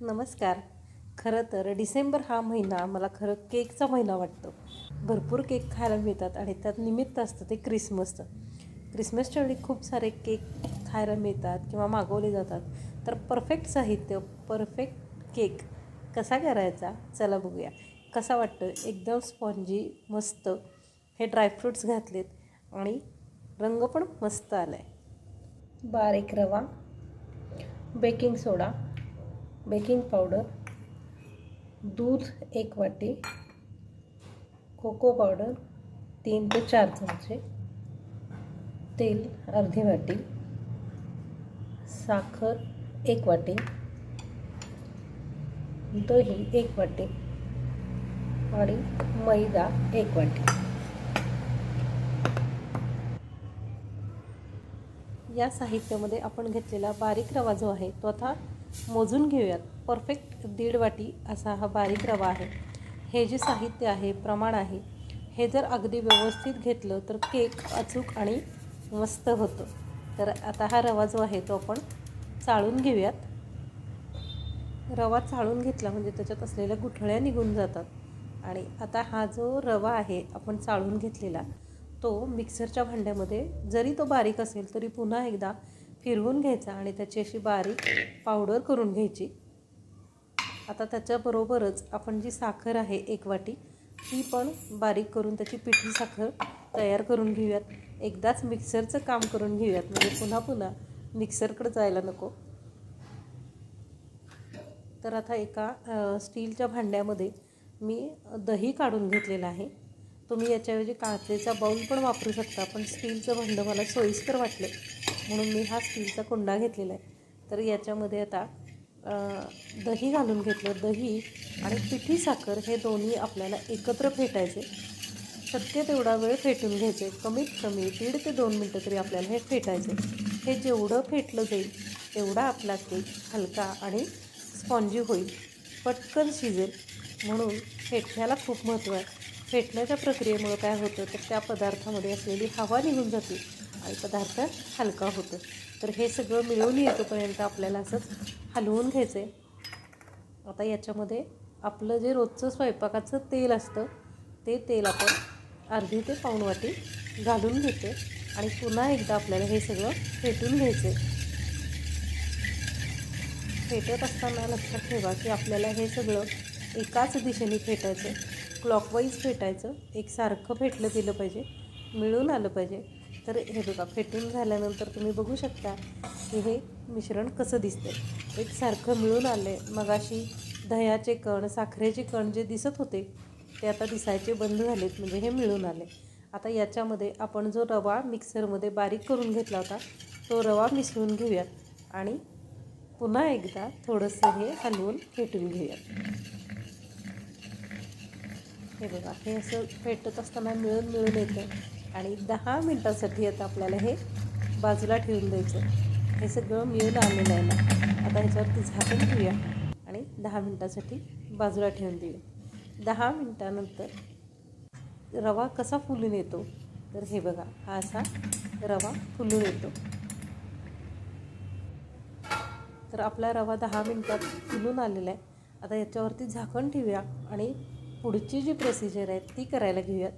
नमस्कार. खरं तर डिसेंबर हा महिना मला खरं केकचा महिना वाटतो. भरपूर केक खायला मिळतात आणि त्यात निमित्त असतं ते क्रिसमसचं. क्रिसमसच्या वेळी खूप सारे केक खायला मिळतात किंवा मागवले जातात. तर परफेक्ट साहित्य परफेक्ट केक कसा करायचा चला बघूया. कसा वाटतं एकदम स्पॉन्जी मस्त. हे ड्रायफ्रूट्स घातलेत आणि रंग पण मस्त आला आहे बारीक रवा बेकिंग सोडा बेकिंग पावडर दूध एक वाटी कोको पावडर तीन ते चार चमचे तेल अर्धी वाटी साखर एक वाटी दही एक वाटी आणि मैदा एक वाटी. या साहित्यामध्ये आपण घेतलेला बारीक रवा जो आहे तो आता मोजून घेऊयात. परफेक्ट दीड वाटी असा हा बारीक रवा आहे. हे जे साहित्य आहे प्रमाण आहे हे जर अगदी व्यवस्थित घेतलं तर केक अचूक आणि मस्त होतं. तर आता हा रवा जो आहे तो आपण चाळून घेऊयात. रवा चाळून घेतला म्हणजे त्याच्यात असलेल्या गुठळ्या निघून जातात. आणि आता हा जो रवा आहे आपण चाळून घेतलेला तो मिक्सरच्या भांड्यामध्ये जरी तो बारीक असेल तरी पुन्हा एकदा फिरवून घ्यायचा आणि त्याची अशी बारीक पावडर करून घ्यायची. आता त्याच्याबरोबरच आपण जी साखर आहे एक वाटी ती पण बारीक करून त्याची पिठी साखर तयार करून घेऊयात. एकदाच मिक्सरचं काम करून घेऊयात म्हणजे पुन्हा पुन्हा मिक्सरकडे जायला नको. तर आता एका स्टीलच्या भांड्यामध्ये मी दही काढून घेतलेलं आहे. तुम्ही याच्याऐवजी काचेचा बाऊल पण वापरू शकता पण स्टीलचं भांडं मला सोयीस्कर वाटलं म्हणून मी हा स्टीलचा कुंडा घेतलेला आहे. तर याच्यामध्ये आता दही घालून घेतलं. दही आणि पिठी साखर हे दोन्ही आपल्याला एकत्र फेटायचे. शक्य तेवढा वेळ फेटून घ्यायचे. कमीत कमी दीड ते दोन मिनटं तरी आपल्याला हे फेटायचे. हे जेवढं फेटलं जाईल तेवढा आपला केक हलका आणि स्पॉन्जी होईल. पटकन शिजेल. म्हणून फेटण्याला खूप महत्त्व आहे. फेटण्याच्या प्रक्रियेमुळं काय होतं तर त्या पदार्थामध्ये असलेली हवा निघून जाते आणि पदार्थ हलका होतो. तर हे सगळं मिळून येतोपर्यंत आपल्याला असंच हलवून घ्यायचं आहे आता याच्यामध्ये आपलं जे रोजचं स्वयंपाकाचं तेल असतं ते तेल आपण अर्धी ते पाऊण वाटी घालून घेते आणि पुन्हा एकदा आपल्याला हे सगळं फेटून घ्यायचं फेटत असताना लक्षात ठेवा की आपल्याला हे सगळं एकाच दिशेने फेटायचं क्लॉकवाईज फेटायचं. एकसारखं फेटलं गेलं पाहिजे. मिळून आलं पाहिजे. तर हे बघा फेटून झाल्यानंतर तुम्ही बघू शकता की हे मिश्रण कसं दिसतं एकसारखं मिळून आलं आहे मगाशी दह्याचे कण साखरेचे कण जे दिसत होते ते आता दिसायचे बंद झालेत. म्हणजे हे मिळून आले आता याच्यामध्ये आपण जो रवा मिक्सरमध्ये बारीक करून घेतला होता तो रवा मिसळून घेऊयात आणि पुन्हा एकदा थोडंसं हे हलवून फेटून घेऊयात. हे बघा हे असं फेटत असताना मिळून मिळून येतं. आणि दहा मिनटासाठी आता आपल्याला हे बाजूला ठेवून द्यायचं. हे सगळं मिळून आलेलं आहे ना. आता ह्याच्यावरती झाकण ठेवूया आणि दहा मिनटासाठी बाजूला ठेवून देऊया. दहा मिनटानंतर रवा कसा फुलून येतो? तर हे बघा हा असा रवा फुलून येतो. तर आपला रवा दहा मिनटात फुलून आलेला आहे. आता याच्यावरती झाकण ठेवूया आणि पुढची जी प्रोसिजर आहे ती करायला घेऊयात.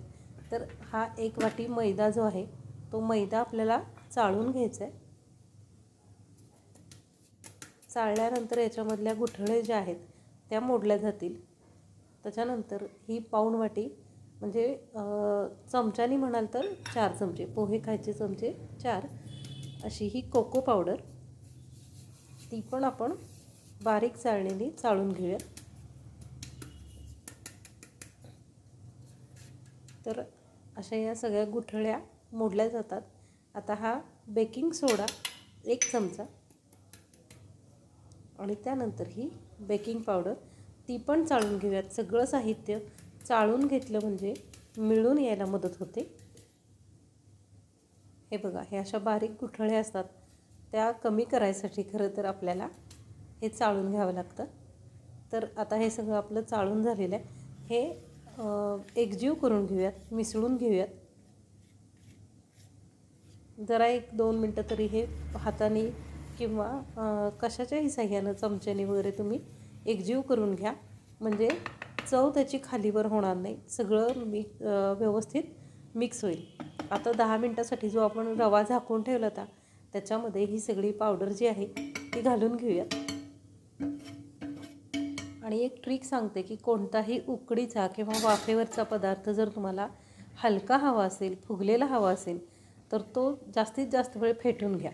तर हा एक वाटी मैदा जो आहे तो मैदा आपल्याला चाळून घ्यायचा आहे. चाळल्यानंतर याच्यामधल्या गुठळे ज्या आहेत त्या मोडल्या जातील. त्याच्यानंतर ही पाऊण वाटी म्हणजे चमच्यानी म्हणाल तर चार चमचे पोहे खायचे चमचे चार अशी ही कोको पावडर ती पण आपण बारीक चाळणीने चाळून घेऊयात. तर अशा या सगळ्या गुठळ्या मोडल्या जातात. आता हा बेकिंग सोडा एक चमचा आणि त्यानंतर ही बेकिंग पावडर. ती पण चाळून घेऊयात. सगळं साहित्य चाळून घेतलं म्हणजे मिळून यायला मदत होते. हे बघा हे अशा बारीक गुठळ्या असतात. त्या कमी करायसाठी खरं तर आपल्याला हे चाळून घ्यावं लागतं. तर आता हे सगळं आपलं चाळून झालेलं आहे. हे एकजीव करून घेऊयात मिसळून घेऊयात. जरा एक दोन मिनटं तरी हे हाताने किंवा कशाच्याही साह्यानं चमच्याने वगैरे तुम्ही एकजीव करून घ्या. म्हणजे चव त्याची खालीवर होणार नाही. सगळं मी व्यवस्थित मिक्स होईल. आता दहा मिनटासाठी जो आपण रवा झाकून ठेवला होता त्याच्यामध्ये ही सगळी पावडर जी आहे ती घालून घेऊयात. आणि एक ट्रिक सांगते की कोणताही उकडीचा किंवा वाफेवरचा पदार्थ जर तुम्हाला हलका हवा असेल फुगलेला हवा असेल तर तो जास्तीत जास्त वेळ फेटून घ्या.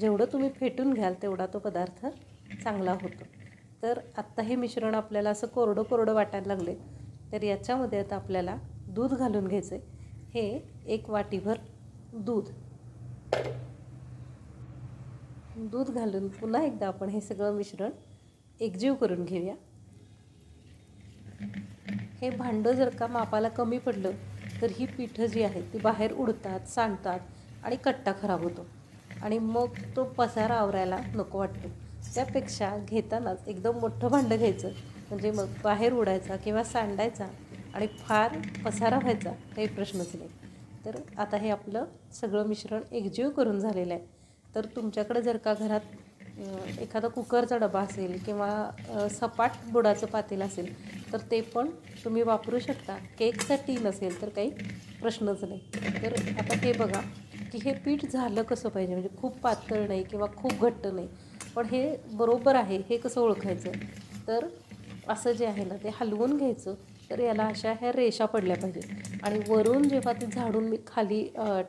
जेवढं तुम्ही फेटून घ्याल तेवढा तो पदार्थ चांगला होतो. तर आत्ता हे मिश्रण आपल्याला असं कोरडं कोरडं वाटायला लागले तर याच्यामध्ये आता आपल्याला दूध घालून घ्यायचं आहे हे एक वाटीभर दूध. दूध घालून पुन्हा एकदा आपण हे सगळं मिश्रण एकजीव करून घेऊया. हे भांडं जर का मापाला कमी पडलं तर ही पिठं जी आहेत ती बाहेर उडतात सांडतात आणि कट्टा खराब होतो. आणि मग तो पसारा आवरायला नको वाटतो. त्यापेक्षा घेतानाच एकदम मोठं भांडं घ्यायचं. म्हणजे मग बाहेर उडायचा किंवा सांडायचा आणि फार पसारा व्हायचा काही प्रश्नच नाही. तर आता हे आपलं सगळं मिश्रण एकजीव करून झालेलं आहे. तर तुमच्याकडे जर का घरात एखादा कुकरचा डबा असेल किंवा सपाट बुडाचं पातेल असेल तर ते पण तुम्ही वापरू शकता. केकचा टीन असेल तर काही प्रश्नच नाही. तर आता हे बघा की हे पीठ झालं कसं पाहिजे? म्हणजे खूप पातळ नाही किंवा खूप घट्ट नाही. पण हे बरोबर आहे हे कसं ओळखायचं? तर असं जे आहे ना ते हलवून घ्यायचं. तर याला अशा ह्या रेषा पडल्या पाहिजेत. आणि वरून जेव्हा ते झाडून मी खाली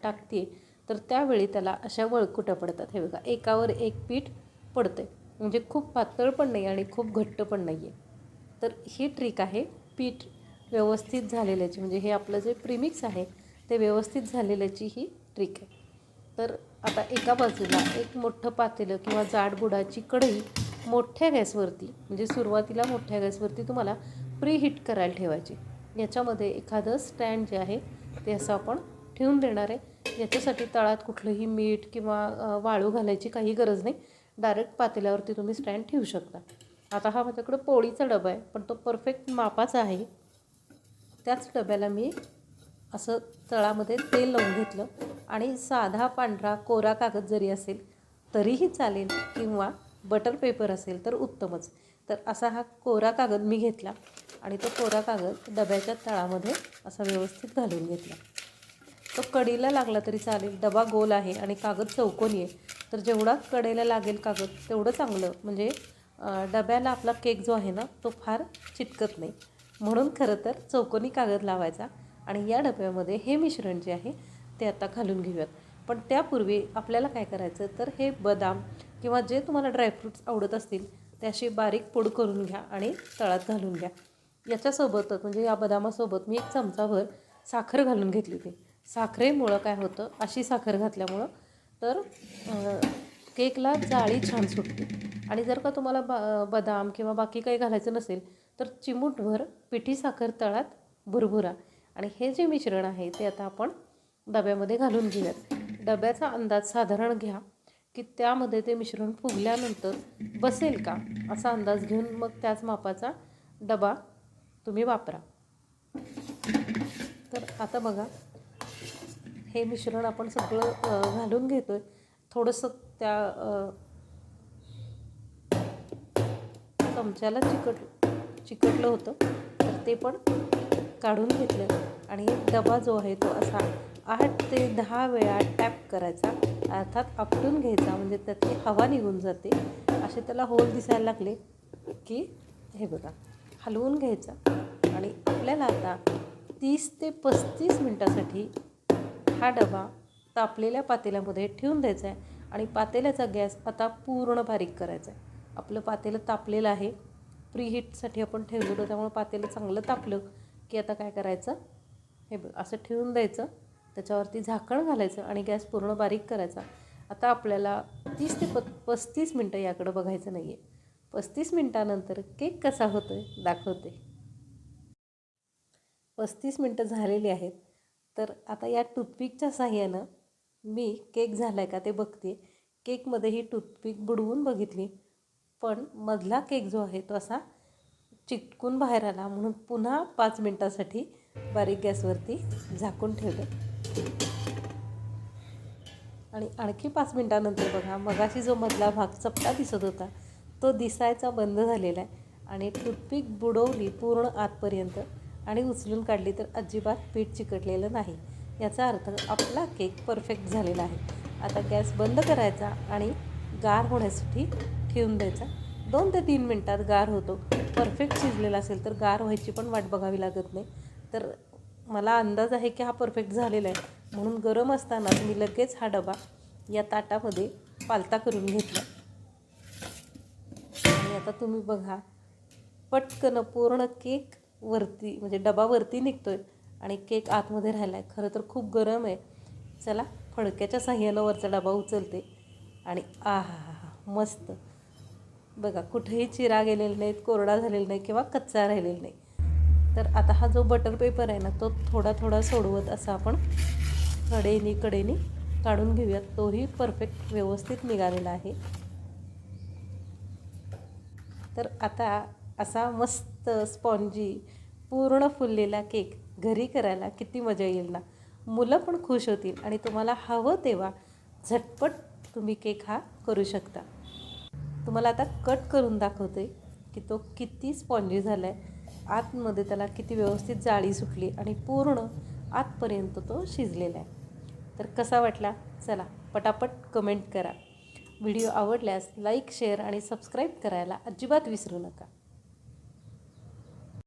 टाकते तर त्यावेळी त्याला अशा वळकुट्या पडतात. हे बघा एकावर एक पीठ पडते म्हणजे खूप पातळ पण नाही आणि खूप घट्ट पण नाही आहे तर ही ट्रिक आहे पीठ व्यवस्थित झालेल्याची म्हणजे हे आपलं जे प्रिमिक्स आहे ते व्यवस्थित झालेल्याची ही ट्रिक आहे. तर आता एका बाजूला एक मोठं पातेलं किंवा जाड बुडाची कढई मोठ्या गॅसवरती म्हणजे सुरुवातीला मोठ्या गॅसवरती तुम्हाला प्री हीट करायला ठेवायची. याच्यामध्ये एखादं स्टँड जे आहे ते असं आपण ठेवून देणार आहे. याच्यासाठी तळात कुठलंही मीठ किंवा वाळू घालायची काही गरज नाही. डायरेक्ट पातेल्यावरती तुम्ही स्टँड ठेवू शकता. आता हा माझ्याकडं पोळीचा डबा आहे पण तो परफेक्ट मापाचा आहे. त्याच डब्याला मी असं तळामध्ये तेल लावून घेतलं आणि साधा पांढरा कोरा कागद जरी असेल तरीही चालेल किंवा बटर पेपर असेल तर उत्तमच. तर असा हा कोरा कागद मी घेतला आणि तो कोरा कागद डब्याच्या तळामध्ये असा व्यवस्थित घालून घेतला. तो कडीला लागला तरी चालेल डबा गोल आहे आणि कागद चौकोनी आहे. तर जेवढा कडेला लागेल कागद तेवढं चांगलं. म्हणजे डब्याला आपला केक जो आहे ना तो फार चिटकत नाही. म्हणून खरं तर चौकोनी कागद लावायचा आणि या डब्यामध्ये हे मिश्रण जे आहे ते आता घालून घेऊयात. पण त्यापूर्वी आपल्याला काय करायचं तर हे बदाम किंवा जे तुम्हाला ड्रायफ्रूट्स आवडत असतील ते अशी बारीक पूड करून घ्या आणि तळात घालून घ्या. याच्यासोबतच म्हणजे या बदामासोबत मी एक चमचाभर साखर घालून घेतली होती. साखरेमुळं काय होतं अशी साखर घातल्यामुळं तर केकला जाळी छान सुटते. आणि जर का तुम्हाला बा बदाम किंवा बाकी काही घालायचं नसेल तर चिमूटभर पिठी साखर तळात भुरभुरा. आणि हे जे मिश्रण आहे ते आता आपण डब्यामध्ये घालून घेऊयात. डब्याचा अंदाज साधारण घ्या की त्यामध्ये ते मिश्रण फुगल्यानंतर बसेल का? असा अंदाज घेऊन मग त्याच मापाचा डबा तुम्ही वापरा. तर आता बघा हे मिश्रण आपण सगळं घालून घेतो आहे थोडंसं त्या चमच्याला चिकट चिकटलं होतं तर ते पण काढून घेतलं. आणि डबा जो आहे तो असा आठ ते दहा वेळा टॅप करायचा. अर्थात आपटून घ्यायचा म्हणजे त्यातली हवा निघून जाते. असे त्याला होल दिसायला लागले की हे बघा हलवून घ्यायचा. आणि आपल्याला आता तीस ते पस्तीस मिनटासाठी हा डबा तापलेल्या पातेल्यामध्ये ठेवून द्यायचा आहे आणि पातेल्याचा गॅस आता पूर्ण बारीक करायचा आहे. आपलं पातेलं तापलेलं आहे. प्रीहीटसाठी आपण ठेवलं होतं त्यामुळे पातेलं चांगलं तापलं की आता काय करायचं? हे बघ असं ठेवून द्यायचं. त्याच्यावरती झाकण घालायचं आणि गॅस पूर्ण बारीक करायचा. आता आपल्याला तीस ते प पस्तीस मिनटं याकडं बघायचं नाही आहे पस्तीस मिनटानंतर केक कसा होतो आहे दाखवते. पस्तीस मिनटं झालेली आहेत. तर आता या टूथपिकच्या साह्यानं मी केक झाला आहे का ते बघते. केकमध्ये ही टूथपिक बुडवून बघितली. पण मधला केक जो आहे तो असा चिटकून बाहेर आला म्हणून पुन्हा पाच मिनटासाठी बारीक गॅसवरती झाकून ठेवलं. आणि आणखी पाच मिनटानंतर बघा मगाशी जो मधला भाग चपटा दिसत होता तो दिसायचा बंद झालेला आहे. आणि टूथपिक बुडवली पूर्ण आतपर्यंत. आणि उचलून काढली तर अजिबात पीठ चिकटलेलं नाही. याचा अर्थ आपला केक परफेक्ट झालेला आहे. आता गॅस बंद करायचा आणि गार होण्यासाठी ठेवून द्यायचा. दोन ते तीन मिनटात गार होतो. परफेक्ट शिजलेला असेल तर गार व्हायची पण वाट बघावी लागत नाही. तर मला अंदाज आहे की हा परफेक्ट झालेला आहे. म्हणून गरम असतानाच मी लगेच हा डबा या ताटामध्ये पालता करून घेतला. आणि आता तुम्ही बघा पटकन पूर्ण केक वरती म्हणजे डबा वरती निघतोय आणि केक आतमध्ये राहिला आहे खरं तर खूप गरम आहे. चला फडक्याच्या साह्यानं वरचा डबा उचलते आणि आ हा मस्त. बघा कुठेही चिरा गेलेला नाहीत कोरडा झालेला नाही किंवा कच्चा राहिलेला नाही. तर आता हा जो बटर पेपर आहे ना तो थोडा थोडा सोडवत असा आपण कडेनी कडेनी काढून घेऊयात. तोही परफेक्ट व्यवस्थित निघालेला आहे. तर आता असा मस्त स्पॉन्जी पूर्ण फुललेला केक घरी करायला किती मजा येईल ना. मुलं पण खुश होतील आणि तुम्हाला हवं तेव्हा झटपट तुम्ही केक हा करू शकता. तुम्हाला आता कट करून दाखवते की तो किती स्पॉन्जी झाला आहे आतमध्ये त्याला किती व्यवस्थित जाळी सुटली आणि पूर्ण आतपर्यंत तो शिजलेला आहे. तर कसा वाटला? चला पटापट कमेंट करा. व्हिडिओ आवडल्यास लाईक शेअर आणि सबस्क्राईब करायला अजिबात विसरू नका.